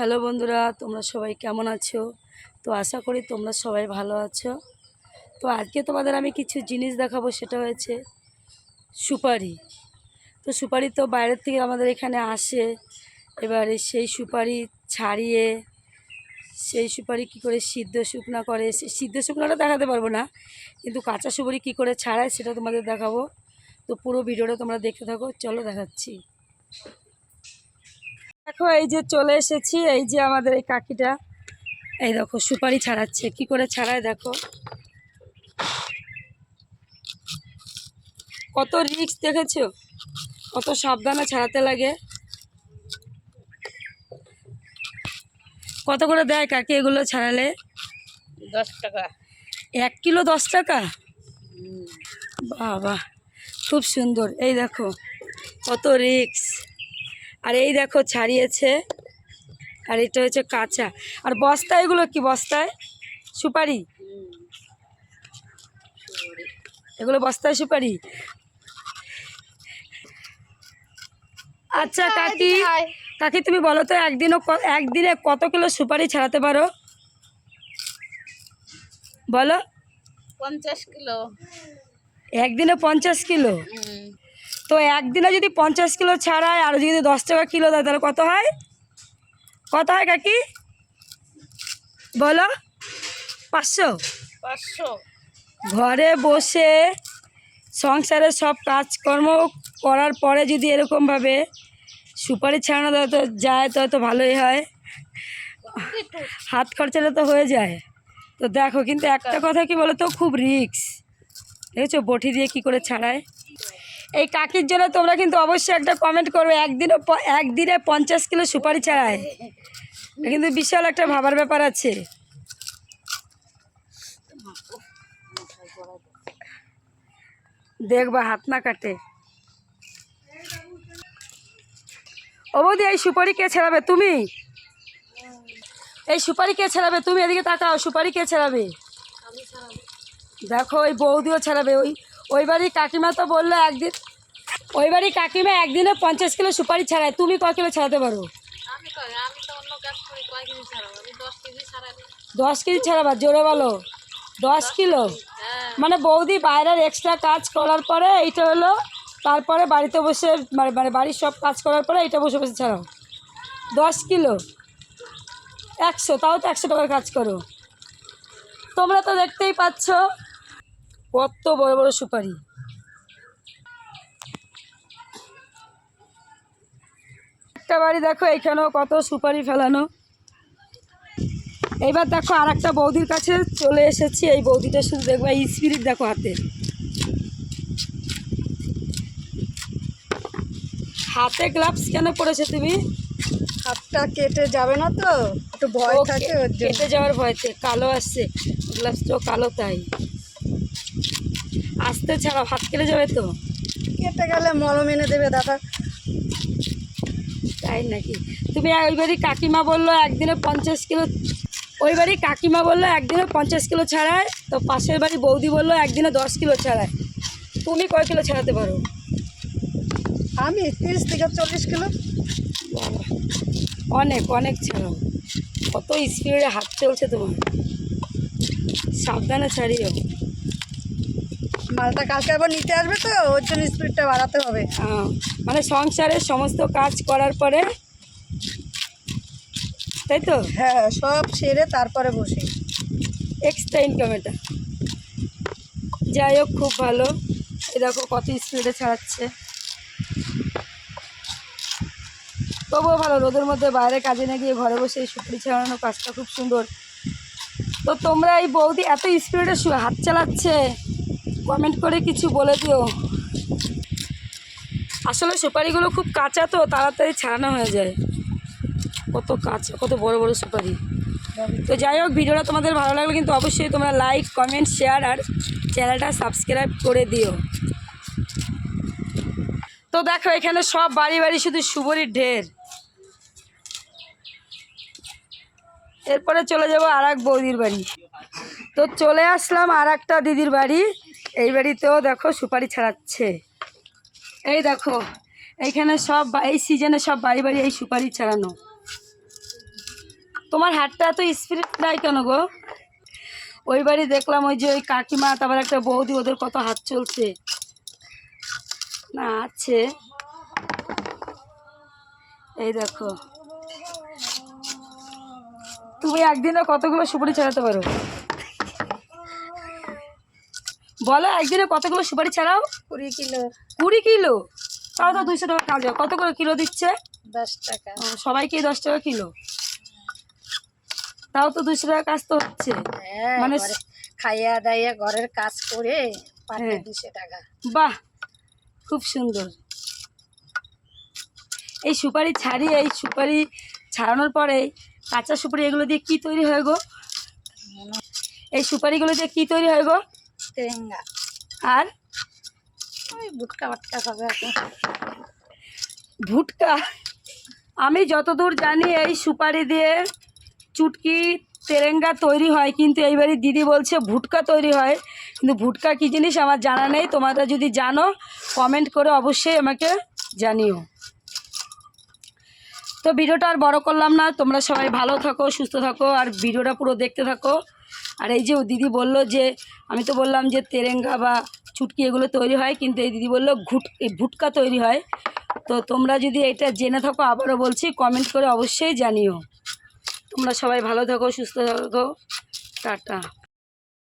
Hello বন্ধুরা, তোমরা সবাই কেমন আছো? তো আশা করি তোমরা সবাই ভালো আছো। তো আজকে তোমাদের আমি কিছু জিনিস দেখাবো, সেটা হয়েছে সুপারি। তো সুপারি তো বাইরের থেকে আমাদের এখানে আসে। এবারে সেই সুপারি ছাড়িয়ে, সেই সুপারি কী করে সিদ্ধ শুকনা করে সিদ্ধ শুকনাটা দেখাতে পারব না, কিন্তু কাঁচা সুপারি কী করে ছাড়ায় সেটা তোমাদের দেখাবো। তো পুরো ভিডিওটা তোমরা দেখতে থাকো, চলো দেখাচ্ছি। দেখো এই যে চলে এসেছি এই যে আমাদের এই কাকিটা। এই দেখো সুপারি ছাড়াচ্ছে। কি করে ছাড়ায় দেখো? কত রিস্ক দেখেছ? কত সাবধানে ছাড়াতে লাগে। কত করে দেয় কাকি এগুলো ছাড়ালে? দশ টাকা। এক কিলো দশ টাকা? বাবা খুব সুন্দর। এই দেখো কত রিক্স আর এই দেখো ছাড়িয়েছে। আর এটা হচ্ছে কাঁচা। আর বস্তা এগুলো কি বস্তায়? সুপারি? এগুলো বস্তায় সুপারি? আচ্ছা কাকি। কাকি তুমি বলো তো একদিনও একদিনে কত কিলো সুপারি ছাড়াতে পারো? বলো। পঞ্চাশ কিলো। একদিনে পঞ্চাশ কিলো? তো একদিনে যদি পঞ্চাশ কিলো ছাড়ায় আর যদি দশ টাকা কিলো দেয় তাহলে কত হয়? কত হয় কাকি? বলো। পাঁচশো? পাঁচশো। ঘরে বসে সংসারের সব কাজকর্ম করার পরে যদি এরকমভাবে সুপারি ছাড়ানো দেয় তো যায় তো তো ভালোই হয়। হাত খরচাটা তো হয়ে যায়। তো দেখো কিন্তু একটা কথা কি বলো তো খুব রিক্স দেখেছ? বটি দিয়ে কি করে ছাড়ায়? এই কাকির জন্য তোমরা কিন্তু অবশ্যই একটা কমেন্ট করবে একদিনও একদিনে পঞ্চাশ কিলো সুপারি ছাড়ায়। কিন্তু বিশাল একটা ভাবার ব্যাপার আছে। দেখবা হাত না কাটে। ও বৌদি, এই সুপারি কে ছেড়াবে? তুমি? এই সুপারি কে ছেড়াবে? তুমি এদিকে তাকাও, সুপারি কে ছেড়াবে? দেখো, ওই বৌদিও ছাড়াবে, ওই ওই বাড়ি কাকিমা তো বলল একদিন ওই বাড়ি কাকিমা একদিনে পঞ্চাশ কিলো সুপারি ছাড়ায় তুমি ক কিলো ছাড়াতে পারো? দশ কেজি ছাড়াবা জোরে বলো। দশ কিলো? হ্যাঁ। মানে বৌদি বাইরের এক্সট্রা কাজ করার পরে এইটা হলো তারপরে বাড়িতে বসে মানে মানে বাড়ির সব কাজ করার পরে এটা বসে বসে ছাড়াও। দশ কিলো? একশো তাও তো একশো টাকার কাজ করো। তোমরা তো দেখতেই পাচ্ছ কত বড় বড় সুপারি। একটা বাড়ি দেখো এখানেও কত সুপারি ফেলানো। এইবার দেখো আর একটা বৌদির কাছে চলে এসেছি এই বৌদিটা শুধু দেখব এই স্পিরিট দেখো হাতে। হাতে গ্লাভস কেন পড়েছে তুমি? হাতটা কেটে যাবে না তো একটু ভয় থাকে কেটে যাওয়ার ভয়তে কালো আসছে গ্লাভসটাও কালো তাই। আসতে ছাড়াও হাত কেটে যাবে তো। কেটে গেলে মলম এনে দেবে দাদা। তাই নাকি? তুমি ওই বাড়ি কাকিমা বলল একদিনে পঞ্চাশ কিলো ওই বাড়ি কাকিমা বলল একদিনে পঞ্চাশ কিলো ছাড়ায় তো পাশের বাড়ি বৌদি বলল একদিনে দশ কিলো ছাড়ায়। তুমি কয় কিলো ছাড়াতে পারো? আমি তিরিশ থেকে চল্লিশ কিলো। বাবা অনেক অনেক ছাড়াও। কত স্পিডে হাত চলছে তোমার। সাবধানে ছাড়িও। মালটা কালকে আবার নিতে আসবে তো ওর জন্য স্পিডটা বাড়াতে হবে। আহ, মানে সংসারের সমস্ত কাজ করার পরে তাই তো? হ্যাঁ সব সেরে তারপরে বসে। এক্সট্রা ইনকাম এটা। যাই হোক খুব ভালো। এ দেখো কত স্পিডে ছাড়াচ্ছে। তবুও ভালো রোদের মধ্যে বাইরে কাজে না গিয়ে ঘরে বসে এই সুপুরি ছাড়ানো কাজটা খুব সুন্দর। তো তোমরা এই বৌদি এত স্পিডে হাত চালাচ্ছে। কমেন্ট করে কিছু বলে দিও। আসলে সুপারিগুলো খুব কাঁচা তো, তাড়াতাড়ি ছাড়ানো হয়ে যায়। কত কাঁচা, কত বড় বড় সুপারি। তো যাই হোক, ভিডিওটা তোমাদের ভালো লাগলে কিন্তু অবশ্যই তোমরা লাইক কমেন্ট শেয়ার আর চ্যানেলটা সাবস্ক্রাইব করে দিও। তো দেখো, এখানে সব বাড়ি বাড়ি শুধু সুবরির ঢের। এরপরে চলে যাব আর এক বৌদির বাড়ি। তো চলে আসলাম আর একটা দিদির বাড়ি। এই বাড়িতেও দেখো সুপারি ছাড়াচ্ছে। এই দেখো, এইখানে সব এই সিজনে সব বাড়ি বাড়ি এই সুপারি ছাড়ানো। তোমার হাতটা এত স্পিরিট নাই কেন গো? ওই বাড়ি দেখলাম ওই যে ওই কাকিমা, তারপর একটা বৌদি, ওদের কত হাত চলছে। না, আছে। এই দেখো। তুমি একদিনে কতগুলো সুপারি ছাড়াতে পারো? বলো একদিনে কতগুলো সুপারি ছাড়াও? কুড়ি কিলো। কুড়ি কিলো? তাও তো দুইশো টাকা কাজ। কত করে কিলো দিচ্ছে? দশ টাকা। সবাইকে দশ টাকা কিলো? তাও তো দুশো টাকা কাজ তো হচ্ছে। হ্যাঁ মানে খাইয়া দাইয়া ঘরের কাজ করে হ্যাঁ। দুশো টাকা। বাহ! খুব সুন্দর। এই সুপারি ছাড়িয়ে এই সুপারি ছাড়ানোর পরে কাঁচা সুপারি এগুলো দিয়ে কি তৈরি হয় গো? এই সুপারিগুলো দিয়ে কি তৈরি হয় গো? তেরেঙ্গা আর? ওই বাটকা খাবে এখন ভুটকা। আমি যতদূর জানি এই সুপারি দিয়ে চুটকি তেরেঙ্গা তৈরি হয় কিন্তু এইবারই দিদি বলছে ভুটকা তৈরি হয়। কিন্তু ভুটকা কী জিনিস আমার জানা নেই তোমরা যদি জানো কমেন্ট করে অবশ্যই আমাকে জানিও। তো ভিডিওটা আর বড় করলাম না তোমরা সবাই ভালো থাকো সুস্থ থাকো আর ভিডিওটা পুরো দেখতে থাকো। আর এই যে দিদি বলল যে, আমি তো বললাম যে তেরেঙ্গা বা চুটকি এগুলো তৈরি হয়, কিন্তু এই দিদি বলল ঘুট ভুটকা তৈরি হয়। তো তোমরা যদি এটা জেনে থাকো, আবারও বলছি কমেন্ট করে অবশ্যই জানিও। তোমরা সবাই ভালো থাকো, সুস্থ থাকো। টাটা।